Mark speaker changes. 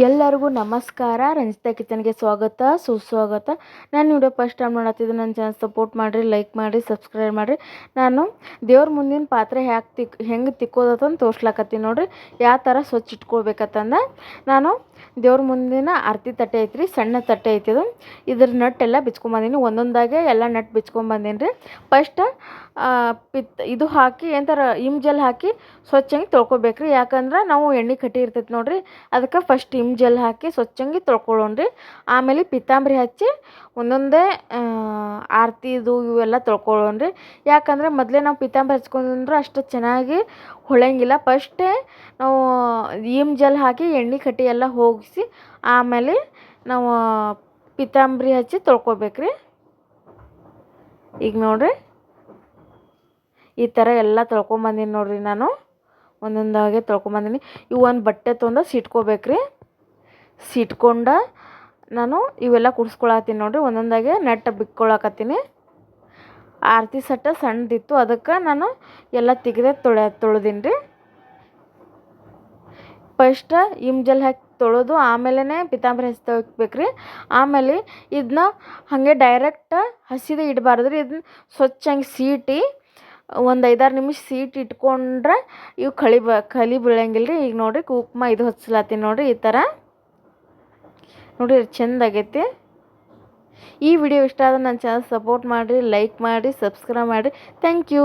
Speaker 1: ಎಲ್ಲರಿಗೂ ನಮಸ್ಕಾರ. ರಂಜಿತಾ ಕಿಚನ್ಗೆ ಸ್ವಾಗತ, ಸುಸ್ವಾಗತ. ನಾನು ವಿಡಿಯೋ ಫಸ್ಟ್ ಟೈಮ್ ನೋಡತ್ತಿದ್ದು ನನ್ನ ಚಾನಲ್ ಸಪೋರ್ಟ್ ಮಾಡಿರಿ, ಲೈಕ್ ಮಾಡಿ ಸಬ್ಸ್ಕ್ರೈಬ್ ಮಾಡಿರಿ. ನಾನು ದೇವ್ರ ಮುಂದಿನ ಪಾತ್ರೆ ಹ್ಯಾಕ್ ತಿಕ್, ಹೆಂಗೆ ತಿಕ್ಕೋದತ್ತಂದು ತೋರ್ಸ್ಲಾಕತ್ತೀನಿ ನೋಡಿರಿ. ಯಾವ ಥರ ಸ್ವಚ್ಛ ಇಟ್ಕೊಳ್ಬೇಕತ್ತಂದ. ನಾನು ದೇವ್ರ ಮುಂದಿನ ಅರ್ತಿ ತಟ್ಟೆ ಐತ್ರಿ, ಸಣ್ಣ ತಟ್ಟೆ ಐತಿ ಇದು ಇದ್ರ ನಟ್ಟೆಲ್ಲ ಬಿಚ್ಕೊಂಬಂದೀನಿ ಒಂದೊಂದಾಗೆ ಎಲ್ಲ ನಟ್ ಬಿಚ್ಕೊಂಬಂದೀನಿ ರೀ ಫಸ್ಟ್ ಪಿತ್, ಇದು ಹಾಕಿ ಏನಂತಾರ ಇಮ್ ಜೆಲ್ ಹಾಕಿ ಸ್ವಚ್ಛಂಗೆ ತೊಳ್ಕೊಬೇಕ್ರಿ. ಯಾಕಂದ್ರೆ ನಾವು ಎಣ್ಣೆ ಕಟ್ಟಿ ಇರ್ತೈತೆ ನೋಡಿರಿ. ಅದಕ್ಕೆ ಫಸ್ಟ್ ಇಮ್ ಜೆಲ್ ಹಾಕಿ ಸ್ವಚ್ಛಂಗೆ ತೊಳ್ಕೊಳ್ಳೋಣ್ರಿ ಆಮೇಲೆ ಪಿತಾಂಬರಿ ಹಚ್ಚಿ ಒಂದೊಂದೇ ಆರತಿದು ಇವೆಲ್ಲ ತೊಳ್ಕೊಳ್ಳೋಣ್ರಿ ಯಾಕಂದರೆ ಮೊದಲೇ ನಾವು ಪಿತಾಂಬರಿ ಹಚ್ಕೊಂಡ್ರೆ ಅಷ್ಟು ಚೆನ್ನಾಗಿ ಹೊಳೆಯಂಗಿಲ್ಲ ಫಸ್ಟೇ ನಾವು ಇಮ್ ಜೆಲ್ ಹಾಕಿ ಎಣ್ಣೆ ಕಟ್ಟಿ ಎಲ್ಲ ಹೋಗಿಸಿ ಆಮೇಲೆ ನಾವು ಪಿತಾಂಬರಿ ಹಚ್ಚಿ ತೊಳ್ಕೊಬೇಕ್ರಿ. ಈಗ ನೋಡ್ರಿ, ಈ ಥರ ಎಲ್ಲ ತೊಳ್ಕೊಂಬಂದೀನಿ ನೋಡ್ರಿ ನಾನು. ಒಂದೊಂದಾಗೆ ತೊಳ್ಕೊಂಬಂದೀನಿ. ಇವು ಒಂದು ಬಟ್ಟೆ ತೊಗೊಂಡು ಸಿಟ್ಕೋಬೇಕ್ರಿ ಸಿಟ್ಕೊಂಡ ನಾನು ಇವೆಲ್ಲ ಕುಡ್ಸ್ಕೊಳತ್ತೀನಿ ನೋಡ್ರಿ. ಒಂದೊಂದಾಗೆ ನೆಟ್ ಬಿಕ್ಕೊಳಕತ್ತೀನಿ. ಆರತಿ ಸಟ್ಟ ಸಣ್ಣದಿತ್ತು. ಅದಕ್ಕೆ ನಾನು ಎಲ್ಲ ತೆಗೆದೆ ತೊಳೆ ತೊಳೆದೀನಿ ರೀ ಫಸ್ಟ್ ಇಮ್ ಜಲ್ ಹಾಕಿ ತೊಳೆದು ಆಮೇಲೆ ಪಿತಾಂಬರಿ ಹಸಿ ತೆಗಿಬೇಕು ಆಮೇಲೆ ಇದನ್ನ ಹಾಗೆ ಡೈರೆಕ್ಟ್ ಹಸಿದೆ ಇಡಬಾರ್ದು ರೀ ಇದನ್ನ ಸ್ವಚ್ಛ ಹಂಗೆ ಸೀಟಿ ಒಂದು ಐದಾರು ನಿಮಿಷ ಸೀಟ್ ಇಟ್ಕೊಂಡ್ರೆ ಇವು ಕಳಿ ಬ ಕಲಿ ಬೀಳಂಗಿಲ್ಲ ರೀ ಈಗ ನೋಡಿರಿ ಕುಕ್ಮ ಇದು ಹಚ್ಲತ್ತೀನಿ ನೋಡಿರಿ ಈ ಥರ. ನೋಡಿರಿ ಚೆಂದ ಆಗೈತಿ. ಈ ವಿಡಿಯೋ ಇಷ್ಟ ಆದ್ರೆ ನನ್ನ ಚಾನಲ್ ಸಪೋರ್ಟ್ ಮಾಡಿರಿ ಲೈಕ್ ಮಾಡಿ ಸಬ್ಸ್ಕ್ರೈಬ್ ಮಾಡಿರಿ. Thank you